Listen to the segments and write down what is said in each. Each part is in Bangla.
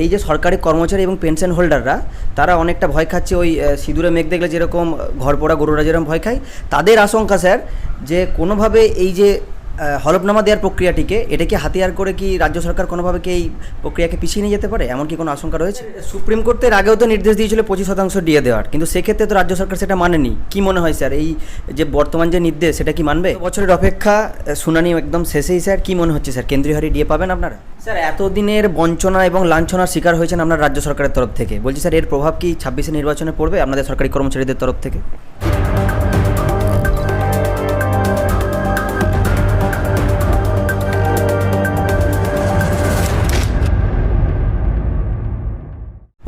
এই যে সরকারি কর্মচারী এবং পেনশন হোল্ডাররা, তারা অনেকটা ভয় খাচ্ছে ওই সিঁদুরে মেঘ দেখলে যেরকম ঘর পোড়া গরুরা যেরকম ভয় খায়। তাদের আশঙ্কা স্যার যে কোনোভাবে এই যে হলফনামা দেওয়ার প্রক্রিয়াটিকে এটা কি হাতিয়ার করে কি রাজ্য সরকার কোনোভাবে কি এই প্রক্রিয়াকে পিছিয়ে নিয়ে যেতে পারে? এমন কি কোনো আশঙ্কা রয়েছে? সুপ্রিম কোর্টের আগেও তো নির্দেশ দিয়েছিল পঁচিশ শতাংশ দিয়ে দেওয়ার। কিন্তু সেক্ষেত্রে তো রাজ্য সরকার সেটা মানেনি। কি মনে হয় স্যার? এই যে বর্তমান যে নির্দেশ সেটা কি মানবে? বছরের অপেক্ষা শুনানি একদম শেষেই স্যার। কি মনে হচ্ছে স্যার? কেন্দ্রীয় হারে ডিএ পাবেন আপনারা? স্যার এতদিনের বঞ্চনা এবং লাঞ্ছনার শিকার হয়েছেন আপনার রাজ্য সরকারের তরফ থেকে। বলছি স্যার এর প্রভাব কি ছাব্বিশে নির্বাচনে পড়বে আপনাদের সরকারি কর্মচারীদের তরফ থেকে?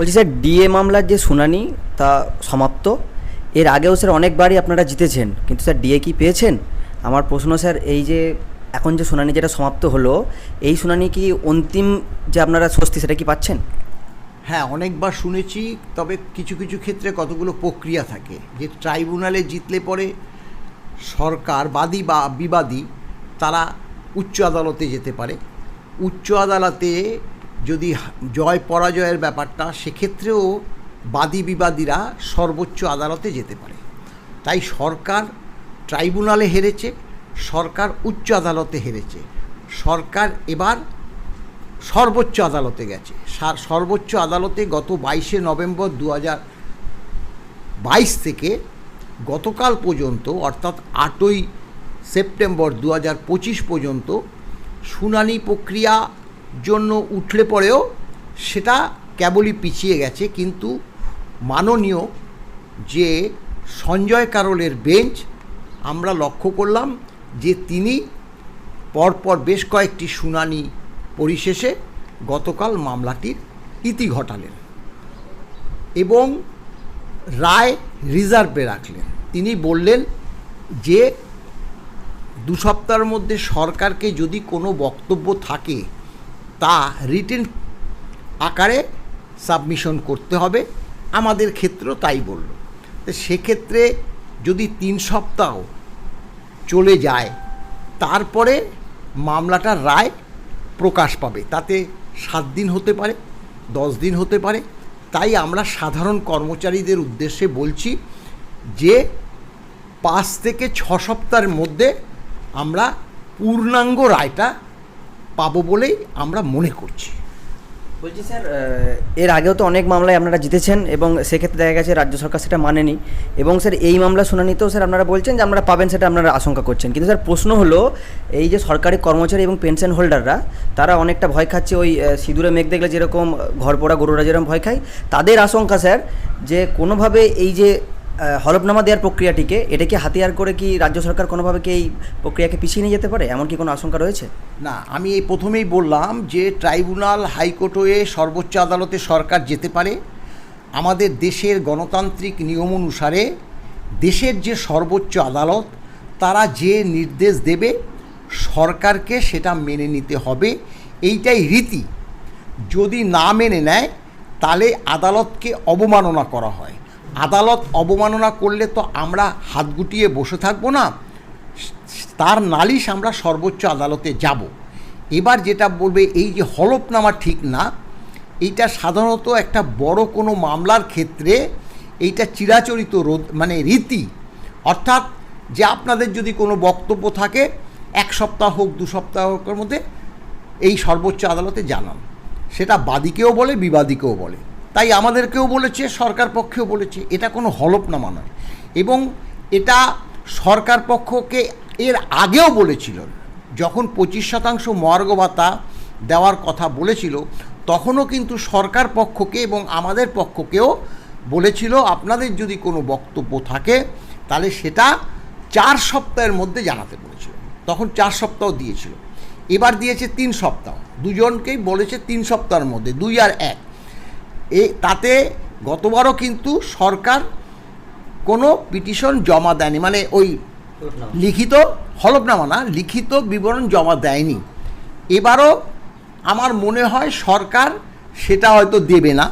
বলছি, স্যার, ডিএ মামলার যে শুনানি তা সমাপ্ত। এর আগেও স্যার অনেকবারই আপনারা জিতেছেন, কিন্তু স্যার ডিএ কি পেয়েছেন? আমার প্রশ্ন, স্যার, এই যে এখন যে শুনানি যেটা সমাপ্ত হলো, এই শুনানি কি অন্তিম যে আপনারা স্বস্তি, সেটা কি পাচ্ছেন? হ্যাঁ অনেকবার শুনেছি, তবে কিছু কিছু ক্ষেত্রে কতগুলো প্রক্রিয়া থাকে। যে ট্রাইব্যুনালে জিতলে পরে সরকার, বাদী বা বিবাদী, তারা উচ্চ আদালতে যেতে পারে। উচ্চ আদালতে যদি জয় পরাজয়ের ব্যাপারটা, সেক্ষেত্রেও বাদী বিবাদীরা সর্বোচ্চ আদালতে যেতে পারে। তাই সরকার ট্রাইব্যুনালে হেরেছে, সরকার উচ্চ আদালতে হেরেছে, সরকার এবার সর্বোচ্চ আদালতে গেছে। সর্বোচ্চ আদালতে গত বাইশে নভেম্বর দু বাইশ থেকে গতকাল পর্যন্ত, অর্থাৎ আটই সেপ্টেম্বর দু পঁচিশ পর্যন্ত, শুনানি প্রক্রিয়া জন্য উঠলে পরেও সেটা কেবলই পিছিয়ে গেছে, কিন্তু মাননীয় যে সঞ্জয় কারোলের বেঞ্চ, আমরা লক্ষ্য করলাম যে তিনি পরপর বেশ কয়েকটি শুনানি পরিশেষে গতকাল মামলাটির ইতি ঘটালেন এবং রায় রিজার্ভে রাখলেন। তিনি বললেন যে, দু সপ্তাহের মধ্যে সরকারকে যদি কোনো বক্তব্য থাকে তা রিটেন আকারে সাবমিশন করতে হবে। আমাদের ক্ষেত্র তাই বলল। সেক্ষেত্রে যদি তিন সপ্তাহ চলে যায়, তারপরে মামলাটার রায় প্রকাশ পাবে। তাতে সাত দিন হতে পারে, দশ দিন হতে পারে। তাই আমরা সাধারণ কর্মচারীদের উদ্দেশ্যে বলছি যে, পাঁচ থেকে ছ সপ্তাহের মধ্যে আমরা পূর্ণাঙ্গ রায়টা পাবো বলেই আমরা মনে করছি। বলছি স্যার এর আগেও তো অনেক মামলায় আপনারা জিতেছেন এবং সেক্ষেত্রে দেখা গেছে রাজ্য সরকার সেটা মানেনি। এবং স্যার, এই মামলা শুনানিতেও স্যার আপনারা বলছেন যে আপনারা পাবেন সেটা আপনারা আশঙ্কা করছেন। কিন্তু স্যার, প্রশ্ন হলো, এই যে সরকারি কর্মচারী এবং পেনশন হোল্ডাররা, তারা অনেকটা ভয় খাচ্ছে ওই সিঁদুরে মেঘ দেখলে যেরকম ঘর পোড়া গরুরা যেরকম ভয় খায়। তাদের আশঙ্কা স্যার, যে কোনোভাবে এই যে হলফনামা দেওয়ার প্রক্রিয়াটিকে এটা কি হাতিয়ার করে কি রাজ্য সরকার কোনোভাবে কি এই প্রক্রিয়াকে পিছিয়ে নিয়ে যেতে পারে? এমন কি কোনো আশঙ্কা রয়েছে? না, আমি এই প্রথমেই বললাম যে ট্রাইব্যুনাল হাইকোর্ট হয়ে সর্বোচ্চ আদালতে সরকার যেতে পারে। আমাদের দেশের গণতান্ত্রিক নিয়ম অনুসারে দেশের যে সর্বোচ্চ আদালত, তারা যে নির্দেশ দেবে, সরকারকে সেটা মেনে নিতে হবে। এইটাই রীতি। যদি না মেনে নেয়, তাহলে আদালতকে অবমাননা করা হয়। আদালত অবমাননা করলে তো আমরা হাত গুটিয়ে বসে থাকব না। তার নালিশ আমরা সর্বোচ্চ আদালতে যাব। এবার যেটা বলবে, এই যে হলফনামা ঠিক না, এইটা সাধারণত একটা বড় কোনো মামলার ক্ষেত্রে এইটা চিরাচরিত মানে রীতি। অর্থাৎ যে আপনাদের যদি কোনো বক্তব্য থাকে, এক সপ্তাহ হোক, দু সপ্তাহের মধ্যে এই সর্বোচ্চ আদালতে জানান। সেটা বাদীকেও বলে, বিবাদীকেও বলে। তাই আমাদেরকেও বলেছে, সরকার পক্ষেও বলেছে। এটা কোনো হলফনামা নয়। এবং এটা সরকার পক্ষকে এর আগেও বলেছিল, যখন পঁচিশ শতাংশ মর্গ ভাতা দেওয়ার কথা বলেছিল, তখনও কিন্তু সরকার পক্ষকে এবং আমাদের পক্ষকেও বলেছিল, আপনাদের যদি কোনো বক্তব্য থাকে, তাহলে সেটা চার সপ্তাহের মধ্যে জানাতে বলেছিল। তখন চার সপ্তাহ দিয়েছিল। এবার দিয়েছে তিন সপ্তাহ। দুজনকেই বলেছে তিন সপ্তাহের মধ্যে, দুই আর এক। এ তাতে গতবারও কিন্তু সরকার কোনো পিটিশন জমা দেয়নি। মানে ওই লিখিত হলফনামা না লিখিত বিবরণ জমা দেয়নি। এবারও আমার মনে হয় সরকার সেটা হয়তো দেবে না।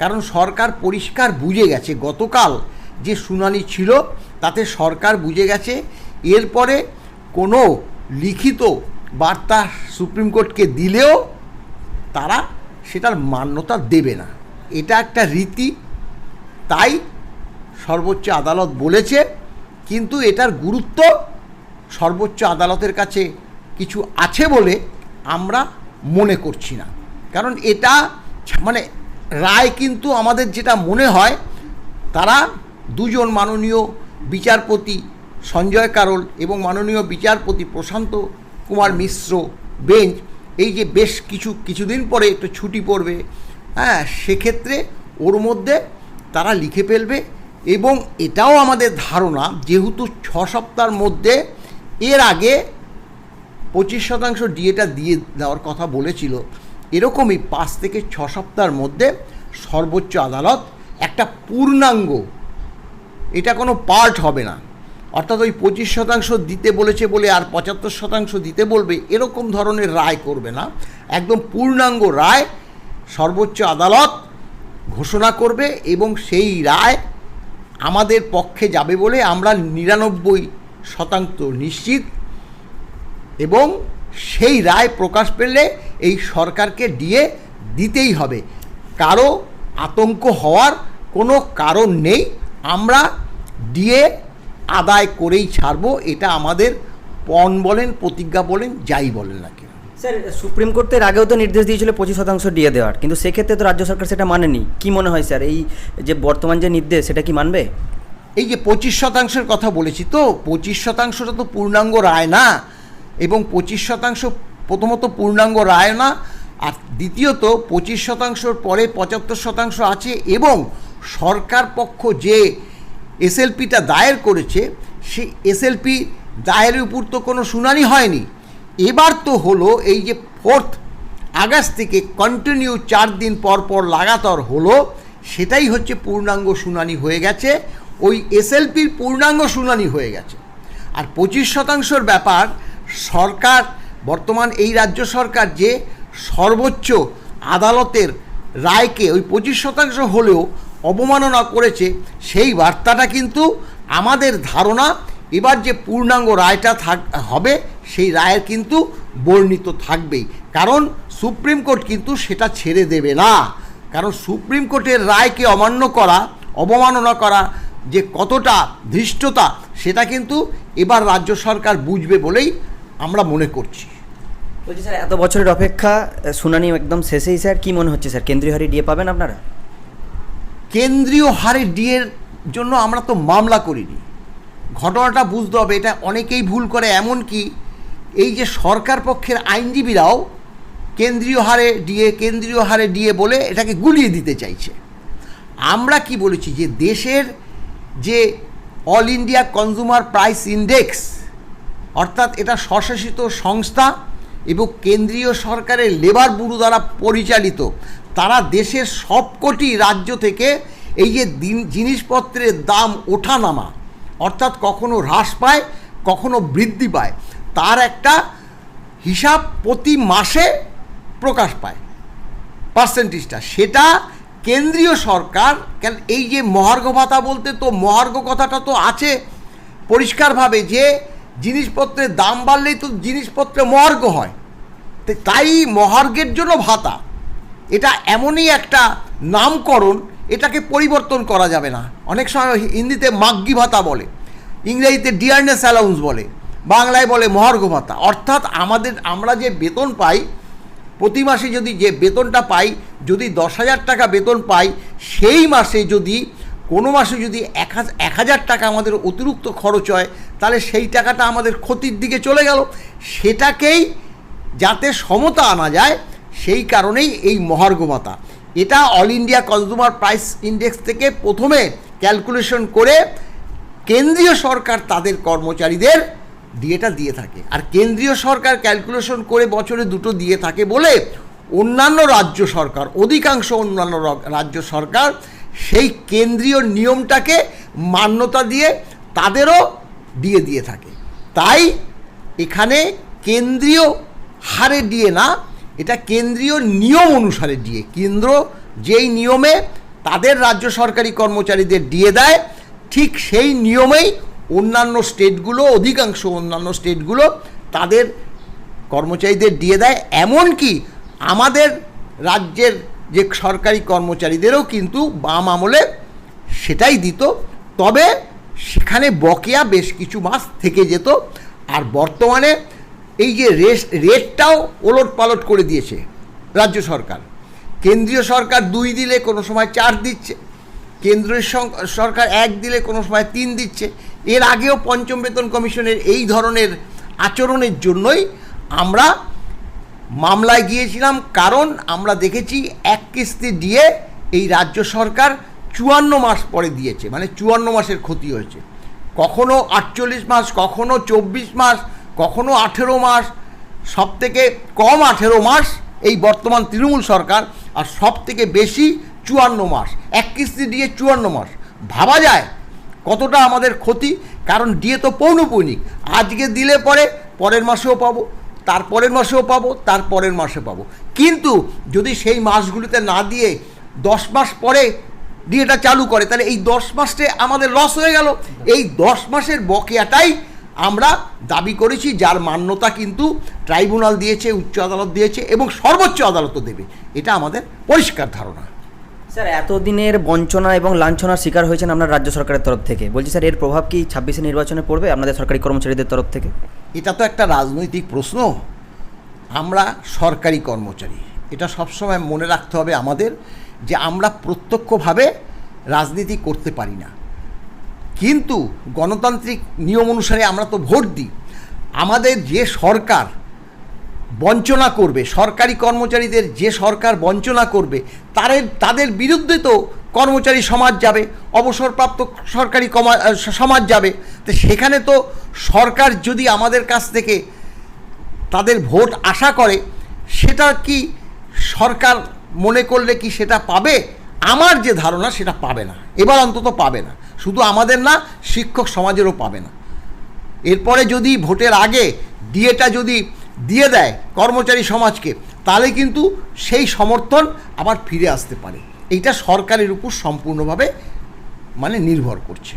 কারণ সরকার পরিষ্কার বুঝে গেছে গতকাল যে শুনানি ছিল তাতে সরকার বুঝে গেছে। এরপরে কোনো লিখিত বার্তা সুপ্রিম কোর্টকে দিলেও তারা সেটার মান্যতা দেবে না। এটা একটা রীতি, তাই সর্বোচ্চ আদালত বলেছে, কিন্তু এটার গুরুত্ব সর্বোচ্চ আদালতের কাছে কিছু আছে বলে আমরা মনে করছি না। কারণ এটা মানে রায় কিন্তু আমাদের যেটা মনে হয়, তারা দুজন মাননীয় বিচারপতি সঞ্জয় কারোল এবং মাননীয় বিচারপতি প্রশান্ত কুমার মিশ্র বেঞ্চ, এই যে বেশ কিছু, কিছুদিন পরে একটু ছুটি পড়বে হ্যাঁ সেক্ষেত্রে ওর মধ্যে তারা লিখে ফেলবে এবং এটাও আমাদের ধারণা, যেহেতু ছ সপ্তাহের মধ্যে এর আগে পঁচিশ শতাংশ ডিএটা দিয়ে দেওয়ার কথা বলেছিল, এরকমই পাঁচ থেকে ছ সপ্তাহের মধ্যে সর্বোচ্চ আদালত একটা পূর্ণাঙ্গ, এটা কোনো পার্ট হবে না। অর্থাৎ ওই পঁচিশ শতাংশ দিতে বলেছে বলে আর পঁচাত্তর শতাংশ দিতে বলবে, এরকম ধরনের রায় করবে না। একদম পূর্ণাঙ্গ রায় সর্বোচ্চ আদালত ঘোষণা করবে এবং সেই রায় আমাদের পক্ষে যাবে বলে আমরা নিরানব্বই শতাংশ নিশ্চিত এবং সেই রায় প্রকাশ পেলে এই সরকারকে দিয়ে দিতেই হবে। কারও আতঙ্ক হওয়ার কোনো কারণ নেই। আমরা দিয়ে আদায় করেই ছাড়বো, এটা আমাদের পণ বলেন, প্রতিজ্ঞা বলেন, যাই বলেন না কেন। স্যার, সুপ্রিম কোর্টের আগেও তো নির্দেশ দিয়েছিল পঁচিশ শতাংশ দিয়ে দেওয়ার। কিন্তু সেক্ষেত্রে তো রাজ্য সরকার সেটা মানেনি। কি মনে হয় স্যার, এই যে বর্তমান যে নির্দেশ, সেটা কি মানবে? এই যে পঁচিশ শতাংশের কথা বলেছি তো, পঁচিশ শতাংশটা তো পূর্ণাঙ্গ রায় না। এবং পঁচিশ শতাংশ প্রথমত পূর্ণাঙ্গ রায় না, আর দ্বিতীয়ত পঁচিশ শতাংশর পরে পঁচাত্তর শতাংশ আছে এবং সরকার পক্ষ যে এসএলপিটা দায়ের করেছে, সেই এসএলপি দায়েরের উপর তো কোনো শুনানি হয়নি। এবার তো হলো এই যে ফোর্থ আগস্ট থেকে কন্টিনিউ চার দিন পর পর লাগাতার হলো, সেটাই হচ্ছে পূর্ণাঙ্গ শুনানি হয়ে গেছে। ওই এসএলপির পূর্ণাঙ্গ শুনানি হয়ে গেছে। আর পঁচিশ শতাংশর ব্যাপার, সরকার, বর্তমান এই রাজ্য সরকার যে সর্বোচ্চ আদালতের রায়কে ওই পঁচিশ শতাংশ হলেও অবমাননা করেছে, সেই বার্তাটা কিন্তু আমাদের ধারণা। এবার যে পূর্ণাঙ্গ রায়টা থাক, হবে সেই রায়ের কিন্তু বর্ণিত থাকবেই। কারণ সুপ্রিম কোর্ট কিন্তু সেটা ছেড়ে দেবে না। কারণ সুপ্রিম কোর্টের রায়কে অমান্য করা অবমাননা করা যে কতটা ধৃষ্টতা সেটা কিন্তু এবার রাজ্য সরকার বুঝবে বলেই আমরা মনে করছি। বলছি স্যার এত বছরের অপেক্ষা শুনানি একদম শেষেই স্যার কী মনে হচ্ছে স্যার? কেন্দ্রীয় হারে ডিএ পাবেন আপনারা? কেন্দ্রীয় হারে ডিএর জন্য আমরা তো মামলা করিনি। ঘটনাটা বুঝতে হবে এটা অনেকেই ভুল করে এমন কি এই যে সরকার পক্ষের আইনজীবীরাও কেন্দ্রীয় হারে ডিএ কেন্দ্রীয় হারে ডিএ বলে এটাকে গুলিয়ে দিতে চাইছে। আমরা কি বলেছি যে দেশের যে all India consumer price index, অর্থাৎ এটা স্বশাসিত সংস্থা এবং কেন্দ্রীয় সরকারের লেবার ব্যুরো দ্বারা পরিচালিত, তারা দেশের সবকটি রাজ্য থেকে এই যে দিন, জিনিসপত্রের দাম ওঠানামা, অর্থাৎ কখনো হ্রাস পায়, কখনো বৃদ্ধি পায় তার একটা হিসাব প্রতি মাসে প্রকাশ পায়। পার্সেন্টেজটা। সেটা কেন্দ্রীয় সরকার, কেন এই যে মহার্ঘ ভাতা বলতে তো মহার্ঘ কথাটা তো আছে পরিষ্কারভাবে যে জিনিসপত্রের দাম বাড়লেই তো জিনিসপত্রে মহার্ঘ হয়। তাই মহার্ঘের জন্য ভাতা। এটা এমনই একটা নামকরণ, এটাকে পরিবর্তন করা যাবে না। অনেক সময় হিন্দিতে মাগ্গি ভাতা বলে, ইংরেজিতে ডিয়ারনেস অ্যালাউন্স বলে। বাংলায় বলে মহার্ঘ ভাতা অর্থাৎ আমাদের, আমরা যে বেতন পাই, প্রতি মাসে যদি যে বেতনটা পাই, যদি দশ হাজার টাকা বেতন পাই, সেই মাসে যদি, কোনো মাসে যদি এক এক হাজার টাকা আমাদের অতিরিক্ত খরচ হয়, তাহলে সেই টাকাটা আমাদের ক্ষতির দিকে চলে গেল। সেটাকেই যাতে সমতা আনা যায়, সেই কারণেই এই মহার্ঘ ভাতা এটা all India consumer price index থেকে প্রথমে ক্যালকুলেশন করে কেন্দ্রীয় সরকার তাদের কর্মচারীদের ডিএটা দিয়ে থাকে। আর কেন্দ্রীয় সরকার ক্যালকুলেশন করে বছরে দুটো দিয়ে থাকে বলে অন্যান্য রাজ্য সরকার, অধিকাংশ অন্যান্য রাজ্য সরকার সেই কেন্দ্রীয় নিয়মটাকে মান্যতা দিয়ে তাদেরও দিয়ে দিয়ে থাকে। তাই এখানে কেন্দ্রীয় হারে দিয়ে না, এটা কেন্দ্রীয় নিয়ম অনুসারে দিয়ে। কেন্দ্র যেই নিয়মে তাদের রাজ্য সরকারি কর্মচারীদের দিয়ে দেয়, ঠিক সেই নিয়মেই অন্যান্য স্টেটগুলো, অধিকাংশ অন্যান্য স্টেটগুলো তাদের কর্মচারীদের দিয়ে দেয়, এমনকি আমাদের রাজ্যের যে সরকারি কর্মচারীদেরও কিন্তু বাম আমলে সেটাই দিত। তবে সেখানে বকেয়া বেশ কিছু মাস থেকে যেত, আর বর্তমানে এই যে রেস রেটটাও ওলট পালট করে দিয়েছে রাজ্য সরকার। কেন্দ্রীয় সরকার দুই দিলে কোনো সময় চার দিচ্ছে, কেন্দ্রীয় সরকার এক দিলে কোনো সময় তিন দিচ্ছে এর আগেও পঞ্চম বেতন কমিশনের এই ধরনের আচরণের জন্যই আমরা মামলায় গিয়েছিলাম, কারণ আমরা দেখেছি এক কিস্তি দিয়ে এই রাজ্য সরকার চুয়ান্ন মাস পরে দিয়েছে মানে চুয়ান্ন মাসের ক্ষতি হয়েছে। কখনো আটচল্লিশ মাস, কখনো চব্বিশ মাস, কখনো আঠেরো মাস সব থেকে কম আঠেরো মাস এই বর্তমান তৃণমূল সরকার, আর সব থেকে বেশি চুয়ান্ন মাস, এক কিস্তি দিয়ে চুয়ান্ন মাস। ভাবা যায় কতটা আমাদের ক্ষতি? কারণ ডিএ তো পৌনপৌনিক আজকে দিলে পরে, পরের মাসেও পাবো, তার পরের মাসেও পাবো, তার পরের মাসে পাবো। কিন্তু যদি সেই মাসগুলিতে না দিয়ে দশ মাস পরে ডিএটা চালু করে, তাহলে এই দশ মাসে আমাদের লস হয়ে গেল। এই দশ মাসের বকেয়াটাই আমরা দাবি করেছি, যার মান্যতা কিন্তু ট্রাইব্যুনাল দিয়েছে, উচ্চ আদালত দিয়েছে এবং সর্বোচ্চ আদালতও দেবে। এটা আমাদের পরিষ্কার ধারণা। স্যার, এতদিনের বঞ্চনা এবং লাঞ্ছনার শিকার হয়েছেন আপনার রাজ্য সরকারের তরফ থেকে। বলছি স্যার, এর প্রভাব কি ছাব্বিশে নির্বাচনে পড়বে আপনাদের সরকারি কর্মচারীদের তরফ থেকে? এটা তো একটা রাজনৈতিক প্রশ্ন। আমরা সরকারি কর্মচারী। এটা সবসময় মনে রাখতে হবে আমাদের যে আমরা প্রত্যক্ষভাবে রাজনীতি করতে পারি না। কিন্তু গণতান্ত্রিক নিয়ম অনুসারে আমরা তো ভোট দিই। আমাদের যে সরকার বঞ্চনা করবে। সরকারি কর্মচারীদের যে সরকার বঞ্চনা করবে তাদের তাদের বিরুদ্ধে তো কর্মচারী সমাজ যাবে, অবসরপ্রাপ্ত সরকারি সমাজ যাবে। তো সেখানে তো সরকার যদি আমাদের কাছ থেকে তাদের ভোট আশা করে, সেটা কি সরকার মনে করলে কি সেটা পাবে? আমার যে ধারণা সেটা পাবে না। এবার অন্তত পাবে না। শুধু আমাদের না, শিক্ষক সমাজেরও পাবে না। এরপরে যদি ভোটের আগে ডিএটা যদি দিয়ে দেয় কর্মচারী সমাজকে, তাহলে কিন্তু সেই সমর্থন আবার ফিরে আসতে পারে। এইটা সরকারের উপর সম্পূর্ণভাবে মানে নির্ভর করছে।